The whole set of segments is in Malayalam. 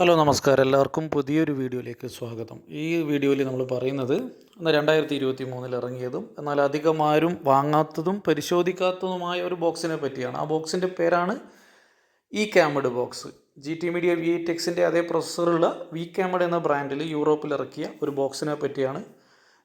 ഹലോ നമസ്കാരം. എല്ലാവർക്കും പുതിയൊരു വീഡിയോയിലേക്ക് സ്വാഗതം. ഈ വീഡിയോയിൽ നമ്മൾ പറയുന്നത് എന്നാൽ രണ്ടായിരത്തി ഇരുപത്തി മൂന്നിൽ ഇറങ്ങിയതും എന്നാൽ അധികം ആരും വാങ്ങാത്തതും പരിശോധിക്കാത്തതുമായ ഒരു ബോക്സിനെ പറ്റിയാണ്. ആ ബോക്സിന്റെ പേരാണ് E ക്യാമഡ് box. G T media V eight എക്സിന്റെ അതേ പ്രൊസസ്സറുള്ള വി ക്യാമഡ് എന്ന ബ്രാൻഡിൽ യൂറോപ്പിൽ ഇറക്കിയ ഒരു ബോക്സിനെ പറ്റിയാണ്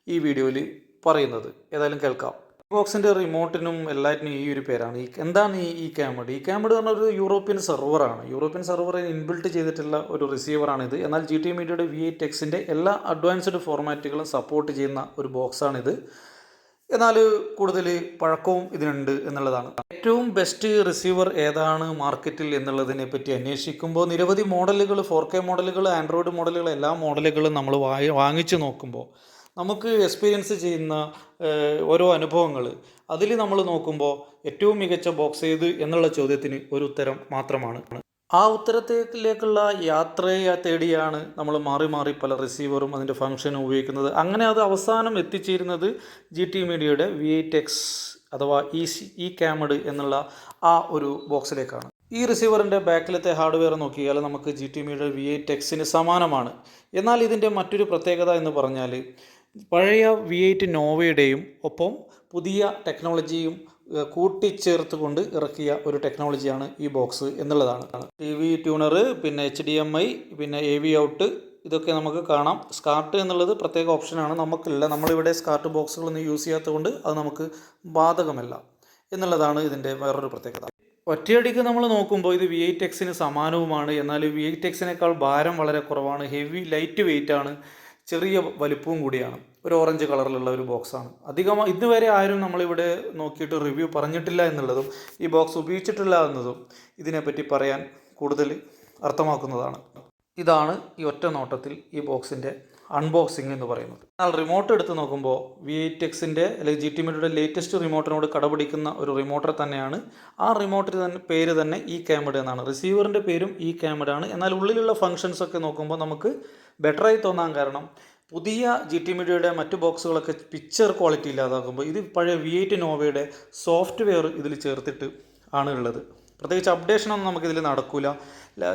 ഈ വീഡിയോയിൽ പറയുന്നത്. ഏതായാലും കേൾക്കാം. ബോക്സിന്റെ റിമോട്ടിനും എല്ലാറ്റിനും ഈ ഒരു പേരാണ്. ഈ എന്താണ് ഈ ഈ ക്യാമഡ് ഈ ക്യാമഡ് പറഞ്ഞ ഒരു യൂറോപ്യൻ സെർവറാണ് യൂറോപ്യൻ സെർവറിൽ ഇൻബിൽട്ട് ചെയ്തിട്ടുള്ള ഒരു റിസീവറാണിത് എന്നാൽ ജി ടി മീഡിയയുടെ വി എയ്റ്റ് എക്സിന്റെ എല്ലാ അഡ്വാൻസ്ഡ് ഫോർമാറ്റുകളും സപ്പോർട്ട് ചെയ്യുന്ന ഒരു ബോക്സാണിത് എന്നാൽ കൂടുതൽ പഴക്കവും ഇതിനുണ്ട് എന്നുള്ളതാണ്. ഏറ്റവും ബെസ്റ്റ് റിസീവർ ഏതാണ് മാർക്കറ്റിൽ എന്നുള്ളതിനെ പറ്റി അന്വേഷിക്കുമ്പോൾ നിരവധി മോഡലുകൾ ഫോർ കെ മോഡലുകൾ ആൻഡ്രോയിഡ് മോഡലുകൾ എല്ലാ മോഡലുകളും നമ്മൾ വാങ്ങി വാങ്ങിച്ചു നോക്കുമ്പോൾ നമുക്ക് എക്സ്പീരിയൻസ് ചെയ്യുന്ന ഓരോ അനുഭവങ്ങൾ അതിൽ നമ്മൾ നോക്കുമ്പോൾ ഏറ്റവും മികച്ച ബോക്സ് ഏത് എന്നുള്ള ചോദ്യത്തിന് ഒരു ഉത്തരം മാത്രമാണ്. ആ ഉത്തരത്തിലേക്കുള്ള യാത്രയെ തേടിയാണ് നമ്മൾ മാറി മാറി പല റിസീവറും അതിന്റെ ഫംഗ്ഷനും ഉപയോഗിക്കുന്നത്. അങ്ങനെ അത് അവസാനം എത്തിച്ചേരുന്നത് ജി ടി മീഡിയയുടെ വി എയ്റ്റ് എക്സ് അഥവാ ഇ സി ഇ ക്യാമഡ് എന്നുള്ള ആ ഒരു ബോക്സിലേക്കാണ് ഈ റിസീവറിന്റെ ബാക്കിലത്തെ ഹാർഡ്വെയർ നോക്കിയാൽ നമുക്ക് G T media V eight എക്സിന് സമാനമാണ്. എന്നാൽ ഇതിന്റെ മറ്റൊരു പ്രത്യേകത എന്ന് പറഞ്ഞാൽ പഴയ വി എയ്റ്റ് നോവയുടെയും ഒപ്പം പുതിയ ടെക്നോളജിയും കൂട്ടിച്ചേർത്തുകൊണ്ട് ഇറക്കിയ ഒരു ടെക്നോളജിയാണ് ഈ ബോക്സ് എന്നുള്ളതാണ്. ടി വി ട്യൂണർ പിന്നെ എച്ച് ഡി എം ഐ പിന്നെ എ വി ഔട്ട് ഇതൊക്കെ നമുക്ക് കാണാം. സ്കാർട്ട് എന്നുള്ളത് പ്രത്യേക ഓപ്ഷനാണ് നമുക്കില്ല. നമ്മളിവിടെ സ്കാർട്ട് ബോക്സുകളൊന്നും യൂസ് ചെയ്യാത്തതുകൊണ്ട് അത് നമുക്ക് ബാധകമല്ല എന്നുള്ളതാണ് ഇതിന്റെ വേറൊരു പ്രത്യേകത. ഒറ്റയടിക്ക് നമ്മൾ നോക്കുമ്പോൾ ഇത് വി എയ്റ്റ് എക്സിന് സമാനവുമാണ്. എന്നാൽ വി എയ്റ്റ് എക്സിനേക്കാൾ ഭാരം വളരെ കുറവാണ്. ഹെവി ലൈറ്റ് വെയിറ്റ് ആണ്. ചെറിയ വലിപ്പവും കൂടിയാണ്. ഒരു ഓറഞ്ച് കളറിലുള്ള ഒരു ബോക്സാണ് അധികം ഇതുവരെ ആരും നമ്മളിവിടെ നോക്കിയിട്ട് റിവ്യൂ പറഞ്ഞിട്ടില്ല എന്നുള്ളതും ഈ ബോക്സ് ഉപയോഗിച്ചിട്ടില്ല എന്നതും ഇതിനെപ്പറ്റി പറയാൻ കൂടുതൽ അർത്ഥമാക്കുന്നതാണ്. ഇതാണ് ഈ ഒറ്റ നോട്ടത്തിൽ ഈ ബോക്സിന്റെ അൺബോക്സിംഗ് എന്ന് പറയുന്നത്. എന്നാൽ റിമോട്ട് എടുത്ത് നോക്കുമ്പോൾ വി എയ്റ്റ് എക്സിന്റെ അല്ലെങ്കിൽ ജി ടി മിയുടെ ലേറ്റസ്റ്റ് റിമോട്ടിനോട് കടപിടിക്കുന്ന ഒരു റിമോട്ടർ തന്നെയാണ്. ആ റിമോട്ടിന് തന്നെ പേര് തന്നെ ഈ ക്യാമഡ് എന്നാണ്. റിസീവറിന്റെ പേരും ഈ ആണ്. എന്നാൽ ഉള്ളിലുള്ള ഫങ്ഷൻസ് ഒക്കെ നോക്കുമ്പോൾ നമുക്ക് ബെറ്ററായി തോന്നാൻ കാരണം പുതിയ ജി ടി മീഡിയയുടെ മറ്റു ബോക്സുകളൊക്കെ പിക്ചർ ക്വാളിറ്റി ഇല്ലാതാകുമ്പോൾ ഇത് പഴയ വി എയ്റ്റ് നോവയുടെ സോഫ്റ്റ്വെയർ ഇതിൽ ചേർത്തിട്ട് ആണ് ഉള്ളത്. പ്രത്യേകിച്ച് അപ്ഡേഷൻ ഒന്നും നമുക്കിതിൽ നടക്കില്ല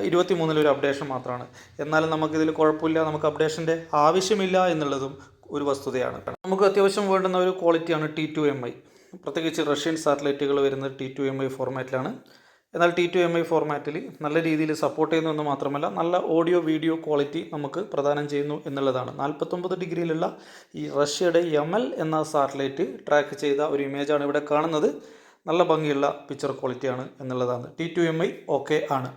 ഇരുപത്തി മൂന്നിലൊരു അപ്ഡേഷൻ മാത്രമാണ് എന്നാലും നമുക്കിതിൽ കുഴപ്പമില്ല. നമുക്ക് അപ്ഡേഷന്റെ ആവശ്യമില്ല എന്നുള്ളതും ഒരു വസ്തുതയാണ്. നമുക്ക് അത്യാവശ്യം വേണ്ടുന്ന ഒരു ക്വാളിറ്റിയാണ് ടി ടു എം ഐ പ്രത്യേകിച്ച് റഷ്യൻ സാറ്റലൈറ്റുകൾ വരുന്നത് ടി ടു എം ഐ ഫോർമാറ്റിലാണ് എന്നാൽ ടി ടു എം ഐ ഫോർമാറ്റിൽ നല്ല രീതിയിൽ സപ്പോർട്ട് ചെയ്യുന്നു എന്ന് മാത്രമല്ല നല്ല ഓഡിയോ വീഡിയോ ക്വാളിറ്റി നമുക്ക് പ്രദാനം ചെയ്യുന്നു എന്നുള്ളതാണ്. നാൽപ്പത്തൊമ്പത് ഡിഗ്രിയിലുള്ള ഈ റഷ്യയുടെ എൽ എന്ന സാറ്റലൈറ്റ് ട്രാക്ക് ചെയ്ത ഒരു ഇമേജാണ് ഇവിടെ കാണുന്നത്. നല്ല ഭംഗിയുള്ള പിക്ചർ ക്വാളിറ്റിയാണ് എന്നുള്ളതാണ്. T two M I okay ആണ്.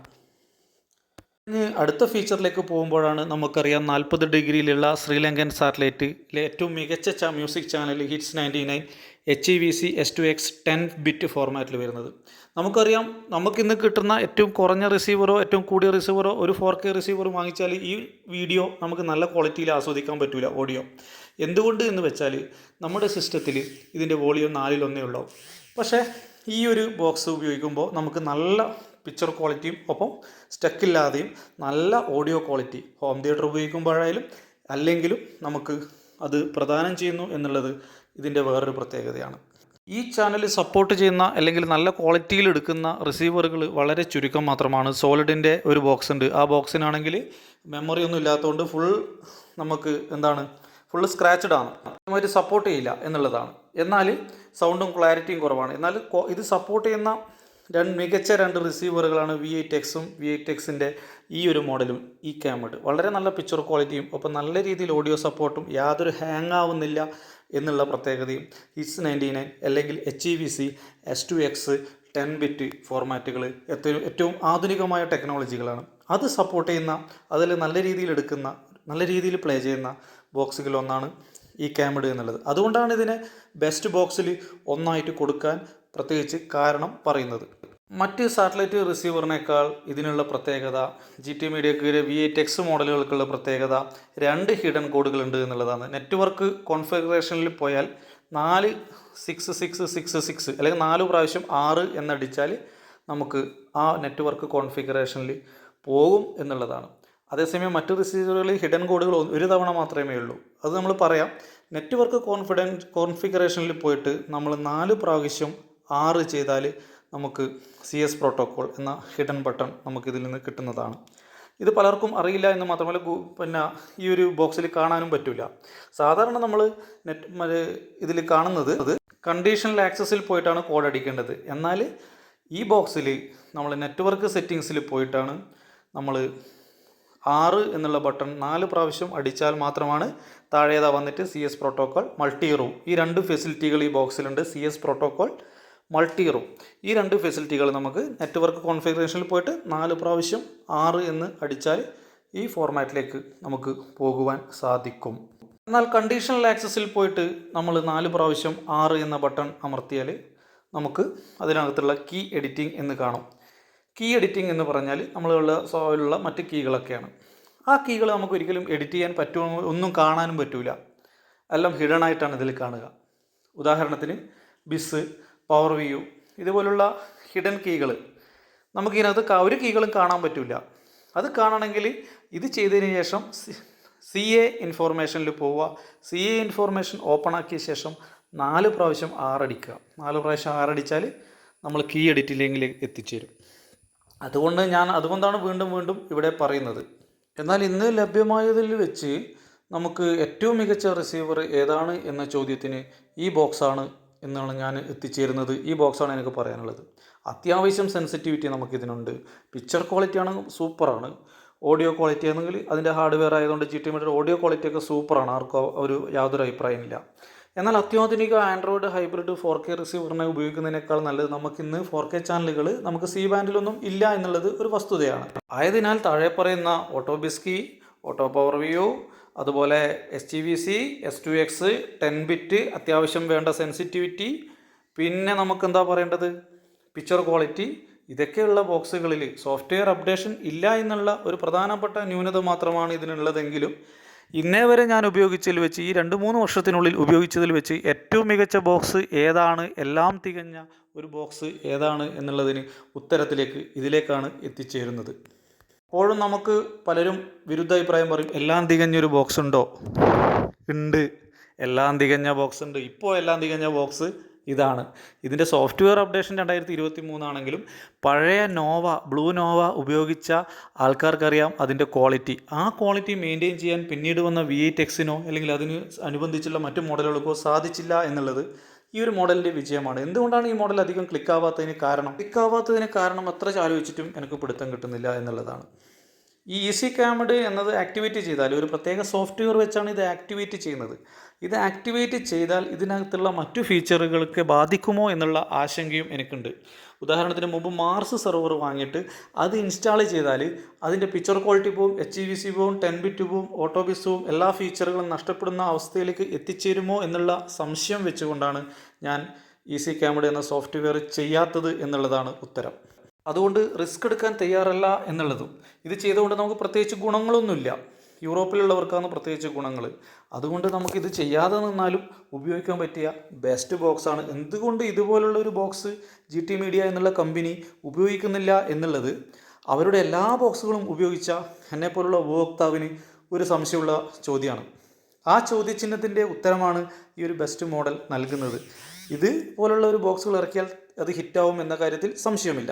ഇനി അടുത്ത ഫീച്ചറിലേക്ക് പോകുമ്പോഴാണ് നമുക്കറിയാം നാൽപ്പത് ഡിഗ്രിയിലുള്ള ശ്രീലങ്കൻ സാറ്റലൈറ്റിലെ ഏറ്റവും മികച്ച music channel hits ninety nine H E V C S two X ten bit ഫോർമാറ്റിൽ വരുന്നത്. നമുക്കറിയാം നമുക്കിന്ന് കിട്ടുന്ന ഏറ്റവും കുറഞ്ഞ റിസീവറോ ഏറ്റവും കൂടിയ റിസീവറോ ഒരു ഫോർ കെ റിസീവർ വാങ്ങിച്ചാൽ ഈ വീഡിയോ നമുക്ക് നല്ല ക്വാളിറ്റിയിൽ ആസ്വദിക്കാൻ പറ്റില്ല ഓഡിയോ എന്തുകൊണ്ട് എന്ന് വെച്ചാൽ നമ്മുടെ സിസ്റ്റത്തിൽ ഇതിന്റെ വോളിയം നാലിലൊന്നേ ഉള്ളൂ. പക്ഷേ ഈ ഒരു ബോക്സ് ഉപയോഗിക്കുമ്പോൾ നമുക്ക് നല്ല പിക്ചർ ക്വാളിറ്റിയും ഒപ്പം സ്റ്റക്കില്ലാതെയും നല്ല ഓഡിയോ ക്വാളിറ്റി ഹോം തിയേറ്റർ ഉപയോഗിക്കുമ്പോഴായാലും അല്ലെങ്കിലും നമുക്ക് അത് പ്രദാനം ചെയ്യുന്നു എന്നുള്ളത് ഇതിന്റെ വേറൊരു പ്രത്യേകതയാണ്. ഈ ചാനൽ സപ്പോർട്ട് ചെയ്യുന്ന അല്ലെങ്കിൽ നല്ല ക്വാളിറ്റിയിൽ എടുക്കുന്ന റിസീവറുകൾ വളരെ ചുരുക്കം മാത്രമാണ്. സോളിഡിന്റെ ഒരു ബോക്സ് ഉണ്ട്. ആ ബോക്സിനാണെങ്കിൽ മെമ്മറി ഒന്നും ഇല്ലാത്തതുകൊണ്ട് ഫുൾ നമുക്ക് എന്താണ് ഫുൾ സ്ക്രാച്ചഡ് ആണ്. അവർ സപ്പോർട്ട് ചെയ്യില്ല എന്നുള്ളതാണ്. എന്നാൽ സൗണ്ടും ക്ലാരിറ്റിയും കുറവാണ്. എന്നാൽ ഇത് സപ്പോർട്ട് ചെയ്യുന്ന രണ്ട് മികച്ച രണ്ട് റിസീവറുകളാണ് വി എയ്റ്റ് എക്സും വി എയ്റ്റ് എക്സിന്റെ ഈ ഒരു മോഡലും ഈ ക്യാമറ വളരെ നല്ല പിക്ചർ ക്വാളിറ്റിയും ഒപ്പം നല്ല രീതിയിൽ ഓഡിയോ സപ്പോർട്ടും യാതൊരു ഹാങ് ആവുന്നില്ല എന്നുള്ള പ്രത്യേകതയും ഹിറ്റ്സ് നയന്റി നയൻ അല്ലെങ്കിൽ H E V C S two X ten bit ഫോർമാറ്റുകൾ ഏറ്റവും ഏറ്റവും ആധുനികമായ ടെക്നോളജികളാണ് അത് സപ്പോർട്ട് ചെയ്യുന്ന അതിൽ നല്ല രീതിയിൽ എടുക്കുന്ന നല്ല രീതിയിൽ പ്ലേ ചെയ്യുന്ന ബോക്സുകളിൽ ഒന്നാണ് ഈ ക്യാമഡ് എന്നുള്ളത്. അതുകൊണ്ടാണ് ഇതിനെ ബെസ്റ്റ് ബോക്സിൽ ഒന്നായിട്ട് കൊടുക്കാൻ പ്രത്യേകിച്ച് കാരണം പറയുന്നത്. മറ്റ് സാറ്റലൈറ്റ് റിസീവറിനേക്കാൾ ഇതിനുള്ള പ്രത്യേകത ജി ടി മീഡിയക്ക് വി എയ്റ്റ് എക്സ് മോഡലുകൾക്കുള്ള പ്രത്യേകത രണ്ട് ഹിഡൻ കോഡുകൾ ഉണ്ട് എന്നുള്ളതാണ്. നെറ്റ്വർക്ക് കോൺഫിഗറേഷനിൽ പോയാൽ നാല് സിക്സ് സിക്സ് സിക്സ് സിക്സ് അല്ലെങ്കിൽ നാല് പ്രാവശ്യം ആറ് എന്നടിച്ചാൽ നമുക്ക് ആ നെറ്റ്വർക്ക് കോൺഫിഗറേഷനിൽ പോകും എന്നുള്ളതാണ്. അതേസമയം മറ്റു റിസീവറുകളിൽ ഹിഡൻ കോഡുകൾ ഒരു തവണ മാത്രമേ ഉള്ളൂ. അത് നമ്മൾ പറയാം. നെറ്റ്വർക്ക് കോൺഫിഡൻസ് കോൺഫിഗറേഷനിൽ പോയിട്ട് നമ്മൾ നാല് പ്രാവശ്യം ആറ് ചെയ്താൽ നമുക്ക് സി എസ് പ്രോട്ടോക്കോൾ എന്ന ഹിഡൻ ബട്ടൺ നമുക്കിതിൽ നിന്ന് കിട്ടുന്നതാണ്. ഇത് പലർക്കും അറിയില്ല എന്ന് മാത്രമല്ല പിന്നെ ഈ ഒരു ബോക്സിൽ കാണാനും പറ്റില്ല സാധാരണ നമ്മൾ നെറ്റ് ഇതിൽ കാണുന്നത് അത് കണ്ടീഷണൽ ആക്സസിൽ പോയിട്ടാണ് കോഡ് അടിക്കേണ്ടത്. എന്നാൽ ഈ ബോക്സിൽ നമ്മൾ നെറ്റ്വർക്ക് സെറ്റിങ്സിൽ പോയിട്ടാണ് നമ്മൾ ആറ് എന്നുള്ള ബട്ടൺ നാല് പ്രാവശ്യം അടിച്ചാൽ മാത്രമാണ് താഴേതാ വന്നിട്ട് C S protocol multi room ഈ രണ്ട് ഫെസിലിറ്റികൾ ഈ ബോക്സിലുണ്ട് C S protocol multi room ഈ രണ്ട് ഫെസിലിറ്റികൾ നമുക്ക് നെറ്റ്വർക്ക് കോൺഫിഗറേഷനിൽ പോയിട്ട് നാല് പ്രാവശ്യം ആറ് എന്ന് അടിച്ചാൽ ഈ ഫോർമാറ്റിലേക്ക് നമുക്ക് പോകുവാൻ സാധിക്കും. എന്നാൽ കണ്ടീഷണൽ ആക്സസിൽ പോയിട്ട് നമ്മൾ നാല് പ്രാവശ്യം ആറ് എന്ന ബട്ടൺ അമർത്തിയാൽ നമുക്ക് അതിനകത്തുള്ള കീ എഡിറ്റിംഗ് എന്ന് കാണും. കീ എഡിറ്റിംഗ് എന്ന് പറഞ്ഞാൽ നമ്മളുള്ള സോയിലുള്ള മറ്റ് കീകളൊക്കെയാണ്. ആ കീകൾ നമുക്ക് ഒരിക്കലും എഡിറ്റ് ചെയ്യാൻ പറ്റുമോ ഒന്നും കാണാനും പറ്റില്ല എല്ലാം ഹിഡൺ ആയിട്ടാണ് ഇതിൽ കാണുക. ഉദാഹരണത്തിന് ബിസ് പവർ വ്യൂ ഇതുപോലുള്ള ഹിഡൻ കീകൾ നമുക്കിതിനകത്ത് ഒരു കീകളും കാണാൻ പറ്റില്ല അത് കാണണമെങ്കിൽ ഇത് ചെയ്തതിന് ശേഷം സി എ ഇൻഫോർമേഷനിൽ പോവുക. സി എ ഇൻഫോർമേഷൻ ഓപ്പൺ ആക്കിയ ശേഷം നാല് പ്രാവശ്യം ആറടിക്കുക. നാല് പ്രാവശ്യം ആറടിച്ചാൽ നമ്മൾ കീ എഡിറ്റില്ലെങ്കിൽ എത്തിച്ചേരും. അതുകൊണ്ട് ഞാൻ അതുകൊണ്ടാണ് വീണ്ടും വീണ്ടും ഇവിടെ പറയുന്നത്. എന്നാൽ ഇന്ന് ലഭ്യമായതിൽ വെച്ച് നമുക്ക് ഏറ്റവും മികച്ച റിസീവർ ഏതാണ് എന്ന ചോദ്യത്തിന് ഈ ബോക്സാണ് എന്നാണ് ഞാൻ എത്തിച്ചേരുന്നത്. ഈ ബോക്സാണ് എനിക്ക് പറയാനുള്ളത്. അത്യാവശ്യം സെൻസിറ്റിവിറ്റി നമുക്കിതിനുണ്ട്. പിക്ചർ ക്വാളിറ്റി ആണെങ്കിൽ സൂപ്പറാണ് ഓഡിയോ ക്വാളിറ്റി ആണെങ്കിൽ അതിന്റെ ഹാർഡ്വെയർ ആയതുകൊണ്ട് G T meter audio quality ഒക്കെ സൂപ്പറാണ് ആർക്കും ഒരു യാതൊരു അഭിപ്രായമില്ല എന്നാൽ അത്യാധുനിക ആൻഡ്രോയിഡ് ഹൈബ്രിഡ് ഫോർ കെ റിസീവറിനെ ഉപയോഗിക്കുന്നതിനേക്കാൾ നല്ലത് നമുക്കിന്ന് ഫോർ കെ ചാനലുകൾ നമുക്ക് സി ബാൻഡിലൊന്നും ഇല്ല എന്നുള്ളത് ഒരു വസ്തുതയാണ്. ആയതിനാൽ താഴെ പറയുന്ന auto BISS key auto power view അതുപോലെ S T V C S two X ten bit അത്യാവശ്യം വേണ്ട സെൻസിറ്റിവിറ്റി പിന്നെ നമുക്ക് എന്താ പറയേണ്ടത്? പിക്ചർ ക്വാളിറ്റി ഇതൊക്കെയുള്ള ബോക്സുകളിൽ സോഫ്റ്റ്വെയർ അപ്ഡേഷൻ ഇല്ല എന്നുള്ള ഒരു പ്രധാനപ്പെട്ട ന്യൂനത മാത്രമാണ് ഇതിനുള്ളതെങ്കിലും ഇന്നേ വരെ ഞാൻ ഉപയോഗിച്ചതിൽ വെച്ച് ഈ രണ്ട് മൂന്ന് വർഷത്തിനുള്ളിൽ ഉപയോഗിച്ചതിൽ വെച്ച് ഏറ്റവും മികച്ച ബോക്സ് ഏതാണ് എല്ലാം തികഞ്ഞ ഒരു ബോക്സ് ഏതാണ് എന്നുള്ളതിന് ഉത്തരത്തിലേക്ക് ഇതിലേക്കാണ് എത്തിച്ചേരുന്നത്. അപ്പോഴും നമുക്ക് പലരും വിരുദ്ധ അഭിപ്രായം പറയും എല്ലാം തികഞ്ഞൊരു ബോക്സ് ഉണ്ടോ? ഉണ്ട്. എല്ലാം തികഞ്ഞ ബോക്സ് ഉണ്ട്. ഇപ്പോൾ എല്ലാം തികഞ്ഞ ബോക്സ് ഇതാണ്. ഇതിന്റെ സോഫ്റ്റ്വെയർ അപ്ഡേഷൻ രണ്ടായിരത്തി ഇരുപത്തി മൂന്നാണെങ്കിലും പഴയ നോവ ബ്ലൂ നോവ ഉപയോഗിച്ച ആൾക്കാർക്കറിയാം അതിന്റെ ക്വാളിറ്റി ആ ക്വാളിറ്റി മെയിന്റെയിൻ ചെയ്യാൻ പിന്നീട് വന്ന വി എയ്റ്റ് എക്സിനോ അല്ലെങ്കിൽ അതിന് അനുബന്ധിച്ചുള്ള മറ്റു മോഡലുകൾക്കോ സാധിച്ചില്ല എന്നുള്ളത് ഈ ഒരു മോഡലിന്റെ വിജയമാണ്. എന്തുകൊണ്ടാണ് ഈ മോഡൽ അധികം ക്ലിക്ക് ആവാത്തതിന് കാരണം? ക്ലിക്ക് ആവാത്തതിന് കാരണം എത്ര ആലോചിച്ചിട്ടും എനിക്ക് പിടുത്തം കിട്ടുന്നില്ല എന്നുള്ളതാണ്. ഈ ഈസി കാമഡ് എന്നത് ആക്ടിവേറ്റ് ചെയ്താൽ ഒരു പ്രത്യേക സോഫ്റ്റ്വെയർ വെച്ചാണ് ഇത് ആക്ടിവേറ്റ് ചെയ്യുന്നത്. ഇത് ആക്ടിവേറ്റ് ചെയ്താൽ ഇതിനകത്തുള്ള മറ്റു ഫീച്ചറുകൾക്ക് ബാധിക്കുമോ എന്നുള്ള ആശങ്കയും എനിക്കുണ്ട്. ഉദാഹരണത്തിന് മുമ്പ് മാർസ് സെർവർ വാങ്ങിയിട്ട് അത് ഇൻസ്റ്റാൾ ചെയ്താൽ അതിന്റെ പിക്ചർ ക്വാളിറ്റി പോവും എച്ച് ഇ വി സി പോവും ടെൻ ബിറ്റ് പോവും ഓട്ടോബിസ് എല്ലാ ഫീച്ചറുകളും നഷ്ടപ്പെടുന്ന അവസ്ഥയിലേക്ക് എത്തിച്ചേരുമോ എന്നുള്ള സംശയം വെച്ചുകൊണ്ടാണ് ഞാൻ ഈസി ക്യാമറ എന്ന സോഫ്റ്റ്വെയർ ചെയ്യാത്തത് എന്നുള്ളതാണ് ഉത്തരം. അതുകൊണ്ട് റിസ്ക് എടുക്കാൻ തയ്യാറല്ല എന്നുള്ളതും. ഇത് ചെയ്തുകൊണ്ട് നമുക്ക് പ്രത്യേകിച്ച് ഗുണങ്ങളൊന്നുമില്ല. യൂറോപ്പിലുള്ളവർക്കാണ് പ്രത്യേകിച്ച് ഗുണങ്ങൾ അതുകൊണ്ട് നമുക്കിത് ചെയ്യാതെ നിന്നാലും ഉപയോഗിക്കാൻ പറ്റിയ ബെസ്റ്റ് ബോക്സാണ് എന്തുകൊണ്ട് ഇതുപോലുള്ള ഒരു ബോക്സ് ജി ടി മീഡിയ എന്നുള്ള കമ്പനി ഉപയോഗിക്കുന്നില്ല എന്നുള്ളത് അവരുടെ എല്ലാ ബോക്സുകളും ഉപയോഗിച്ച എന്നെപ്പോലുള്ള ഉപഭോക്താവിന് ഒരു സംശയമുള്ള ചോദ്യമാണ്. ആ ചോദ്യചിഹ്നത്തിന്റെ ഉത്തരമാണ് ഈ ഒരു ബെസ്റ്റ് മോഡൽ നൽകുന്നത്. ഇതുപോലുള്ള ഒരു ബോക്സുകൾ ഇറക്കിയാൽ അത് ഹിറ്റാവും എന്ന കാര്യത്തിൽ സംശയമില്ല